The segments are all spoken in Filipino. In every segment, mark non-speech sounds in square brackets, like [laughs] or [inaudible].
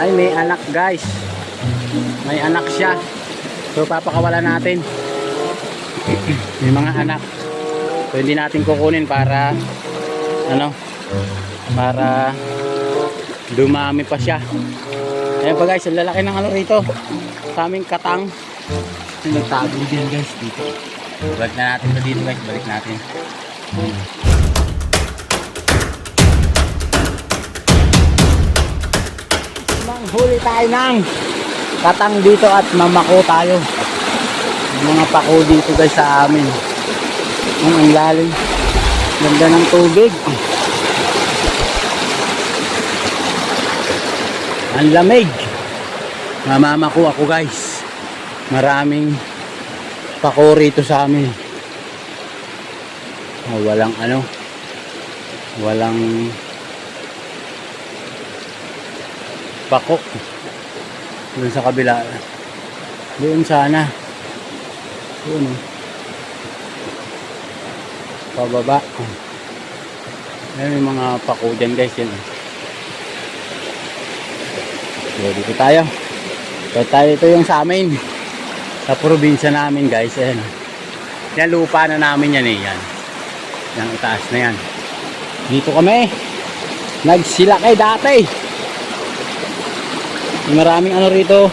Ay, may anak guys. May anak siya. So, papakawalan natin. [clears throat] may mga anak. So, hindi natin kukunin para ano para dumami pa siya. Ayan pa guys, ang lalaki ng ano rito. Sa aming katang. Nagtago din guys dito. Balik na natin to dito guys, balik natin. Manghuli tayo ng katang dito at mamako tayo. Mga pako dito guys sa amin. Ang ang lalim. Ganda ng tubig. Ang lamig. Mamamako ako guys. Maraming pako rito sa amin. Oh, walang ano. Walang pako. Doon sa kabila. Doon sana. Doon oh. Pababa. Ayan yung mga pako dyan guys. Yan. So, dito tayo. So, tayo ito yung sa amin. Sa probinsya namin guys. Ayan. Yan lupa na namin yan eh. Yan. Yan itaas na yan. Dito kami. Nagsilakay dati. Maraming ano rito.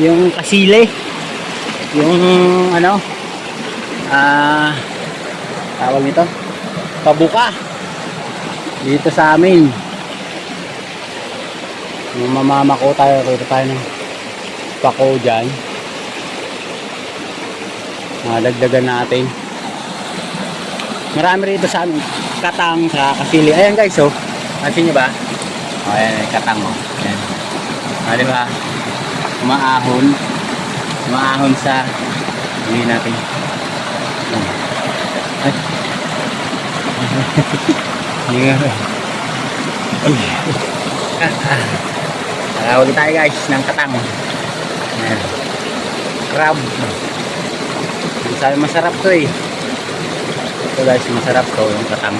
Yung kasile. Yung ano. Ah. tawag nito. Pabuka. Dito sa amin. Yung mamamako tayo. Rito tayo ng pako dyan. Madagdagan natin. Marami rito sa amin. Katang sa kasili. Ayan guys oh. Kasi nyo ba? Oh, ayan. Katang oh. Ayan. Ah, di ba? Umaahon. Umaahon sa hindi natin. Ay. [laughs] Hindi nga. Nakahuli tayo guys ng katang. Ayan. Crab. Sabi masarap to eh. Ito guys, masarap to yung katang.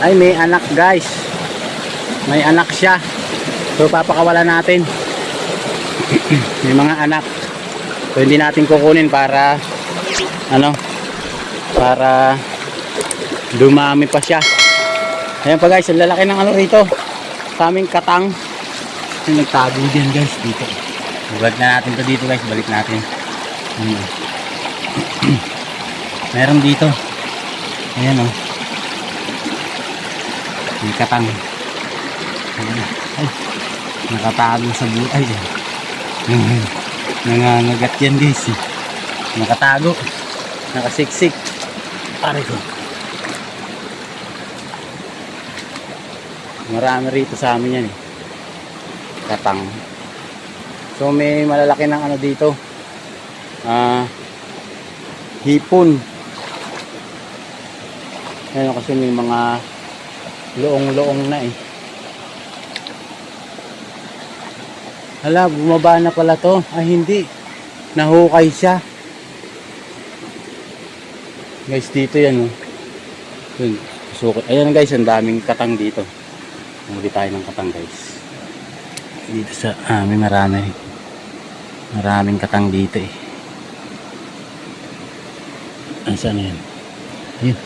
Ay, may anak guys. May anak siya. So, papakawalan natin. [clears throat] may mga anak. So, hindi natin kukunin para ano para dumami pa siya. Ayan pa guys, ang lalaki ng ano rito. Sa aming katang. Yung nagtago din guys dito. Balik na natin to dito guys, balik natin. Ayan. [clears throat] Meron dito. Ayan o. Oh. May katang. Ay, nakatago sa buhay. Eh. Nangangagat yan guys. Eh. Nakatago. Nakasiksik. Pare ko. Marami rito sa amin yan eh. Katang. So may malalaki ng ano dito. Ah, hipon. Ayun kasi may mga loong-loong na eh. Hala, bumaba na pala to. Ay, hindi. Nahukay siya. Guys, dito yan oh. Yun, sukot. Ayan guys, ang daming katang dito. Huli tayo ng katang guys. Dito sa, ah, may marami. Maraming katang dito eh. Asan na yan? Ayun.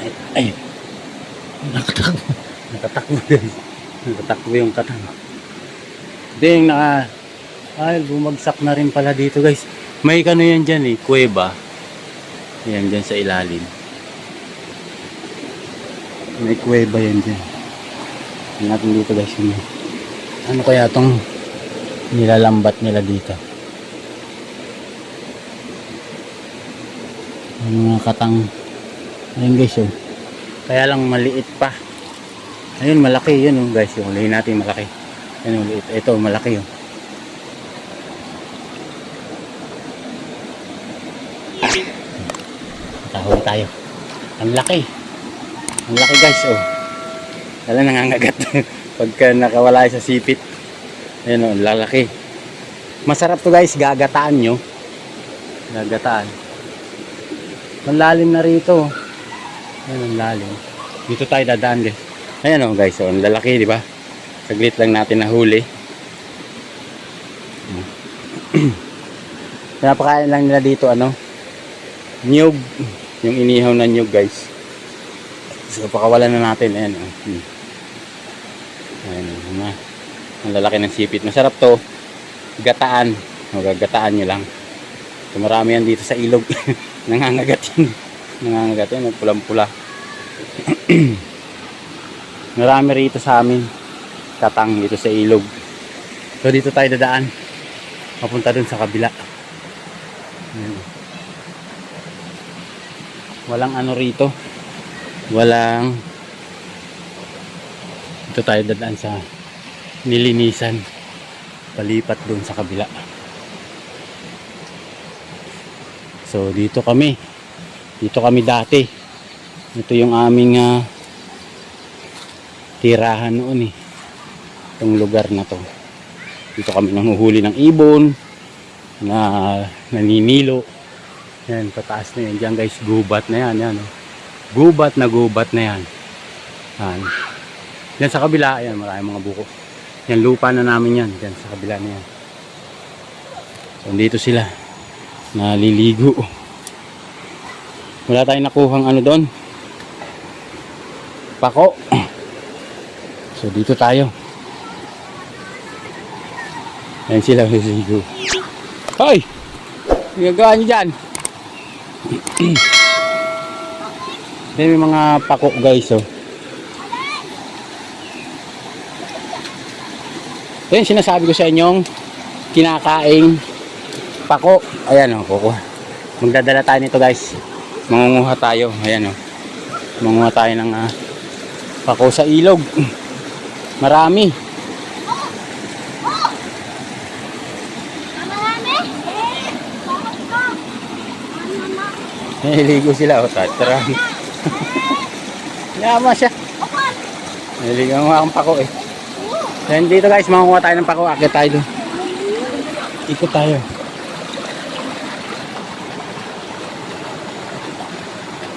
Ay, ay. Nakatakbo. [laughs] Nakatakbo din. Nakatakbo yung katang. Yung naka... Ay, bumagsak na rin pala dito guys. May kano yan dyan eh, kuweba. Yan dyan sa ilalim. May kuweba yan dyan. Tingnan natin dito guys yung ano kaya tong nilalambat nila dito. Yung mga katang ayun guys oh. Kaya lang maliit pa. Ayun malaki yun oh guys. Yung huli natin malaki. Ayun maliit. Ito malaki oh. Tahol tayo. Ang laki. Ang laki guys oh. Kala nangangagat. [laughs] Pagka nakawala sa sipit. Ayun oh, lalaki. Masarap to guys, gagataan nyo. Gagataan. Ang lalim na rito. Ayun ang lalim. Dito tayo dadaan guys. Ayan oh guys, oh, ang lalaki, di ba? Saglit lang natin nahuli. Pinapakain [clears throat] lang nila dito ano, nyug, yung inihaw na nyug guys. So pakawalan na natin, ayan oh. Hmm. Ayan oh, na. Ang lalaki ng sipit. Masarap to. Gataan. O gagataan nyo lang. So marami yan dito sa ilog. [laughs] Nangangagat yan. Nangangagat yan. Pulang-pula. [clears throat] marami rito sa amin. Katang dito sa ilog. So dito tayo dadaan. Papunta dun sa kabila. Ayan. Walang ano rito. Walang dito tayo dadaan sa nilinisan palipat doon sa kabila so dito kami dito kami dati ito yung aming ah, tirahan noon eh itong lugar na to. Dito kami nanguhuli ng ibon na naninilo. Yan pataas na yan. Dyan guys gubat na yan. Yan oh. gubat na gubat na yan. Yan. Yan sa kabila yan maraming mga buko. Yan lupa na namin yan. Dyan sa kabila na yan. So dito sila. Naliligo. Wala tayong nakuhang ano doon. Pako. So dito tayo yan sila naliligo hoy ginagawa nyo dyan [clears throat] Yan may mga pako guys oh Yan sinasabi ko sa inyong kinakaing pako. Ayan o, kuko. Magdadala tayo nito guys. Mangunguha tayo. Ayan o. Mangunguha tayo ng ah, pako sa ilog. [clears throat] Marami. Nahiligo sila o. Tatara. Yama siya. Nahiligo ang mga pako eh. Then dito guys, makukuha tayo ng pako. Akit tayo doon. Ikot tayo.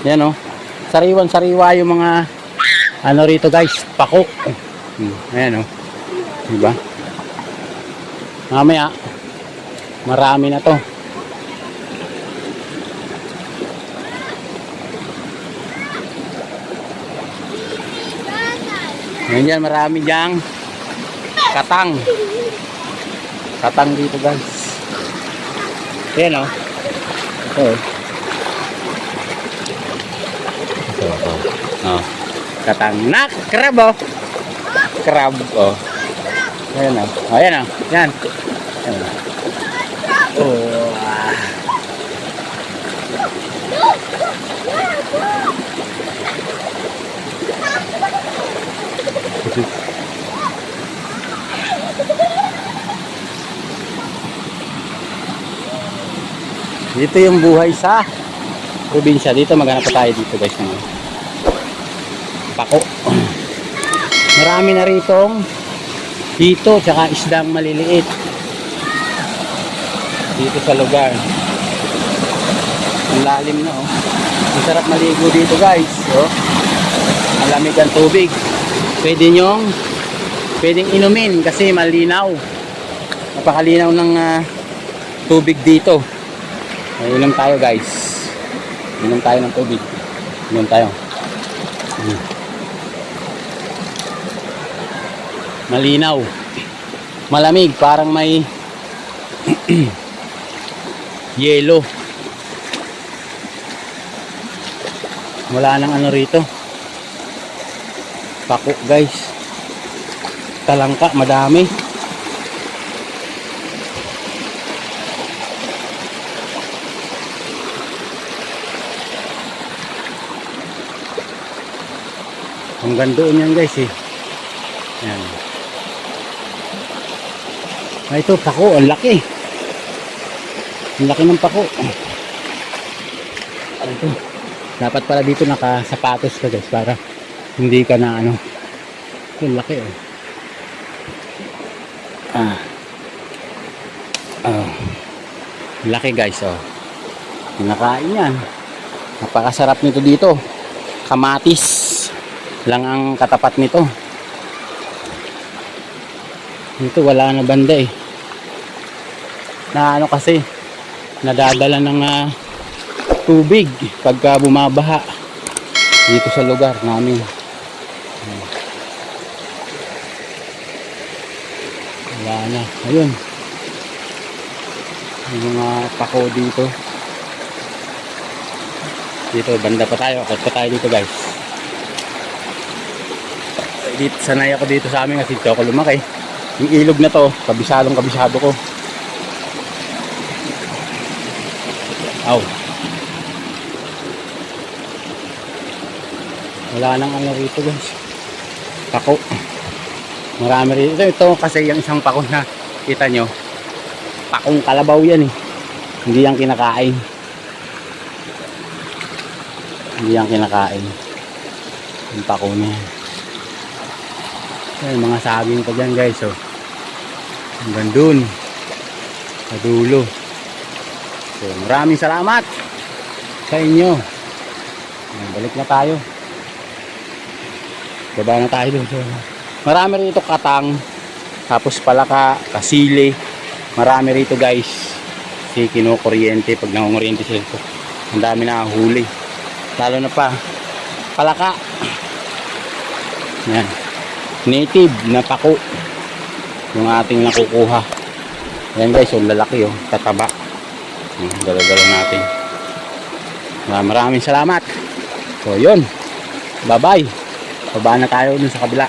Yan oh. Sariwan sariwa yung mga ano rito guys, pako. Hmm, Ayan oh. Diba? Mamaya, marami na to. Yan dyan, marami dyan. Katang. Katang dito guys. Ayan o. Ito o. Ito o. Oh. Katang na crab o. Crab o. Ayan. Oh, ayan o. Yan. Ayan. Oh. Dito yung buhay sa probinsya. Dito maghanap tayo dito guys. Ng pako. [clears throat] Marami na ritong dito tsaka isdang maliliit. Dito sa lugar. Ang lalim na oh. Ang sarap maligo dito guys. Oh. Malamig ang tubig. Pwede nyong pwedeng inumin kasi malinaw. Napakalinaw ng ah, tubig dito. Ay, inom tayo guys. Inom tayo ng tubig. Inom tayo. Mm. Malinaw. Malamig. Parang may [clears throat] yelo. Wala nang ano rito. Pako guys. Talangka. Madami. Hanggang doon yan guys eh. Yan. Ah, ito pako, ang laki. Ang laki ng pako. Ano ito? Dapat pala dito nakasapatos ka guys para hindi ka na ano. Ito, ang laki oh. Ah. Ah. Laki guys oh. Pinakain yan. Napakasarap nito dito. Kamatis. Lang ang katapat nito. Dito wala na banda eh. Na ano kasi, nadadala ng ah, tubig pagka bumabaha dito sa lugar namin. Wala na. Ayun. Yung mga pako dito. Dito, banda pa tayo. Akot pa tayo dito guys. Dito, sanay ako dito sa amin kasi dito ako lumaki. Yung ilog na to, kabisadong kabisado ko. Aw. Wala nang ano rito guys. Pako. Marami rito. Ito, ito kasi yung isang pako na kita nyo. Pakong kalabaw yan eh. Hindi yan kinakain. Hindi yan kinakain. Yung pako na. Ayan, mga saging pa dyan guys. Oh. Hanggang dun. Sa dulo. So, maraming salamat sa inyo. Ayan, Balik na tayo. Baba na tayo dun. So, marami rito katang. Tapos palaka, kasili. Marami rito guys. Si kinukuryente. Pag nangunguryente sila ito. Ang dami na huli. Lalo na pa. Palaka. Yan. Native na pako. Yung ating nakukuha. Yan guys. Yung lalaki oh. Tataba. Dala-dala natin. Ah, Maraming salamat. So yun. Bye bye. Baba na tayo dun sa kabila.